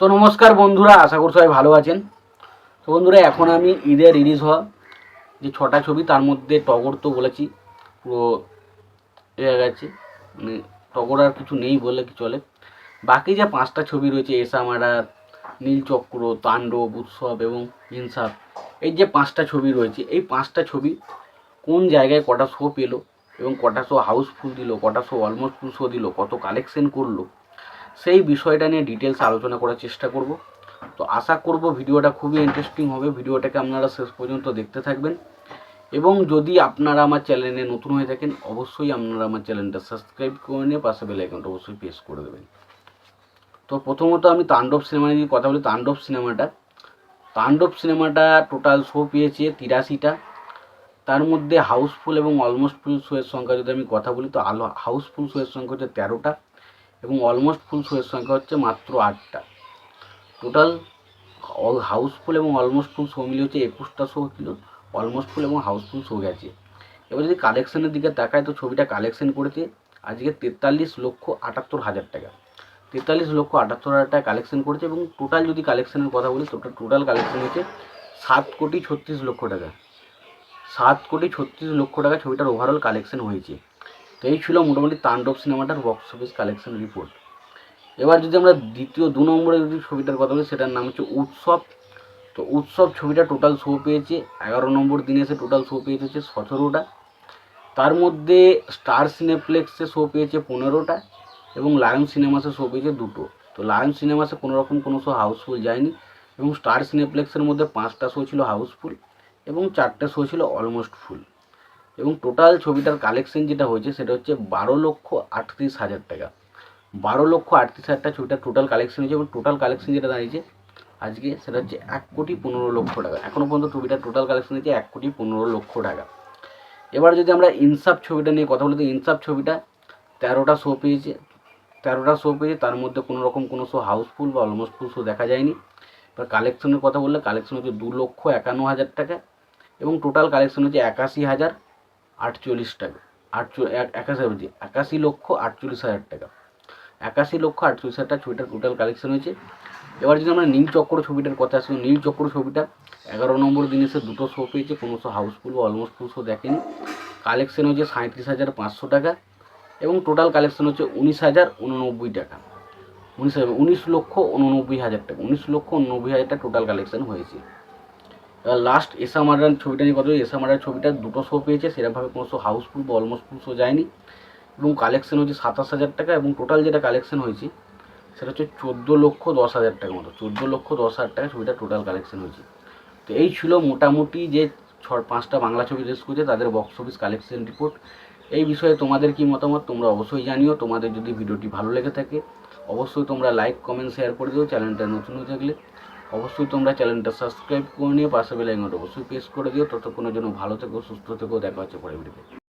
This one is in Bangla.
তো নমস্কার বন্ধুরা, আশা করি সবাই ভালো আছেন। তো বন্ধুরা, এখন আমি ঈদের রিলিজ হওয়া যে ছটা ছবি, তার মধ্যে টগর তো বলেছি, পুরো হয়ে গেছে। মানে টগর আর কিছু নেই বলে কি চলে। বাকি যে পাঁচটা ছবি রয়েছে এসা মারার নীলচক্র তাণ্ডব, উৎসব এবং ইনসাফ এই যে পাঁচটা ছবি রয়েছে, এই পাঁচটা ছবি কোন জায়গায় কটা শো পেল এবং কটা শো হাউসফুল দিল, কটা শো অলমোস্ট ফুল শো দিল, কত কালেকশন করল সেই বিষয়টা নিয়ে ডিটেলস আলোচনা করার চেষ্টা করব। তো আশা করব ভিডিওটা খুবই ইন্টারেস্টিং হবে। ভিডিওটাকে আপনারা শেষ পর্যন্ত দেখতে থাকবেন। এবং যদি আপনারা আমার চ্যানেলে নতুন হয়ে থাকেন, অবশ্যই আপনারা আমার চ্যানেলটা সাবস্ক্রাইব করে নিয়ে পাশে বেল আইকনটা অবশ্যই প্রেস করে দেবেন। তো প্রথমত আমি তাণ্ডব সিনেমা নিয়ে কথা বলি। তাণ্ডব সিনেমাটা তাণ্ডব সিনেমাটা টোটাল শো পেয়েছে তিরাশিটা। তার মধ্যে হাউসফুল এবং অলমোস্ট ফুল শোয়ের সংখ্যা যদি আমি কথা বলি, তো আলো হাউসফুল শোয়ের সংখ্যা হচ্ছে তেরোটা। এবং অলমোস্ট ফুল শোয়ের সংখ্যা হচ্ছে মাত্র আটটা। টোটাল হাউসফুল এবং অলমোস্ট ফুল শো মিলে হচ্ছে একুশটা শো ছিল অলমোস্ট ফুল এবং হাউসফুল শো গেছে। এবার যদি কালেকশনের দিকে তাকায় তো ছবিটা কালেকশন করেছে আজকে তেতাল্লিশ লক্ষ আটাত্তর হাজার টাকা। তেতাল্লিশ লক্ষ আটাত্তর হাজার টাকা কালেকশন করেছে এবং টোটাল যদি কালেকশনের কথা বলি তো টোটাল কালেকশন হচ্ছে সাত কোটি ছত্রিশ লক্ষ টাকা। সাত কোটি ছত্রিশ লক্ষ টাকা ছবিটার ওভারঅল কালেকশন হয়েছে। তো এই ছিল মোটামুটি তাণ্ডব সিনেমাটার বক্স অফিস কালেকশন রিপোর্ট এবার যদি আমরা দ্বিতীয় দু নম্বরের যদি ছবিটার কথা বলি, সেটার নাম হচ্ছে উৎসব। তো উৎসব ছবিটা টোটাল শো পেয়েছে, এগারো নম্বর দিনে এসে টোটাল শো পেয়েছে হচ্ছে সতেরোটা। তার মধ্যে স্টার সিনেপ্লেক্সে শো পেয়েছে পনেরোটা এবং লায়ন সিনেমাসে শো পেয়েছে দুটো। তো লায়ন সিনেমাসে কোনো রকম কোনো শো হাউসফুল যায়নি এবং স্টার সিনেপ্লেক্সের মধ্যে পাঁচটা শো ছিল হাউসফুল এবং চারটে শো ছিল অলমোস্ট ফুল এবং টোটাল ছবিটার কালেকশন যেটা হয়েছে সেটা হচ্ছে বারো লক্ষ আটত্রিশ হাজার টাকা। বারো লক্ষ আটত্রিশ হাজার টাকা ছবিটার টোটাল কালেকশন হয়েছে এবং টোটাল কালেকশন যেটা দাঁড়িয়েছে আজকে সেটা হচ্ছে এক কোটি পনেরো লক্ষ টাকা। এখনও পর্যন্ত ছবিটার টোটাল কালেকশন হয়েছে এক কোটি পনেরো লক্ষ টাকা। এবার যদি আমরা ইনসাফ ছবিটা নিয়ে কথা বলি, তো ইনসাফ ছবিটা তেরোটা শো পেয়েছে। তেরোটা শো পেয়েছে, তার মধ্যে কোনো রকম কোনো শো হাউসফুল বা অলমোস্ট ফুল শো দেখা যায়নি। এবার কালেকশনের কথা বললে কালেকশন হচ্ছে দু লক্ষ একান্ন হাজার টাকা এবং টোটাল কালেকশন হচ্ছে একাশি হাজার। আটচল্লিশ টাকা। আটচো একাশি একাশি লক্ষ আটচল্লিশ হাজার টাকা। একাশি লক্ষ আটচল্লিশ হাজার টাকা ছবিটার টোটাল কালেকশন হয়েছে। এবার যদি আমরা নীল চক্র ছবিটার কথা আসি, নীল চক্র ছবিটা এগারো নম্বর দিনে সে দুটো শো পেয়েছে, কোনো শো হাউসফুল বা অলমোস্ট ফুল শো দেখেনি। কালেকশন হয়েছে সাঁত্রিশ হাজার পাঁচশো টাকা এবং টোটাল কালেকশন হচ্ছে উনিশ হাজার উননব্বই টাকা। উনিশ হাজার, উনিশ লক্ষ উননব্বই হাজার টাকা, উনিশ লক্ষ উননব্বই হাজার টাকা টোটাল কালেকশন হয়েছে। লাস্ট এসা মার্ডার ছবিটা নিয়ে কথা এসা মার্ডার ছবিটা দুটো শো পেয়েছে, সেরকমভাবে কোনো শো হাউসফুল বা অলমোস্ট ফুল শো যায়নি। এবং কালেকশন হয়েছে সাতাশ হাজার টাকা এবং টোটাল যেটা কালেকশন হয়েছে, সেটা হচ্ছে চোদ্দ লক্ষ দশ হাজার টাকা মতো। চোদ্দ লক্ষ দশ হাজার টাকা ছবিটা টোটাল কালেকশন হয়েছে। তো এই ছিল মোটামুটি যে ছ, পাঁচটা বাংলা ছবি রেস করেছে, তাদের বক্স অফিস কালেকশন রিপোর্ট এই বিষয়ে তোমাদের কি মতামত তোমরা অবশ্যই জানিও। তোমাদের যদি ভিডিওটি ভালো লেগে থাকে, অবশ্যই তোমরা লাইক কমেন্ট শেয়ার করে দিও। চ্যানেলটা নতুন হয়ে থাকলে অবশ্যই তোমরা চ্যানেলটা সাবস্ক্রাইব করে নিয়ে পাশে বেলাইনটা অবশ্যই প্রেস করে দিও। ততক্ষণের জন্য ভালো থেকো, সুস্থ থেকো, দেখা হচ্ছে পরে ভিডিওতে।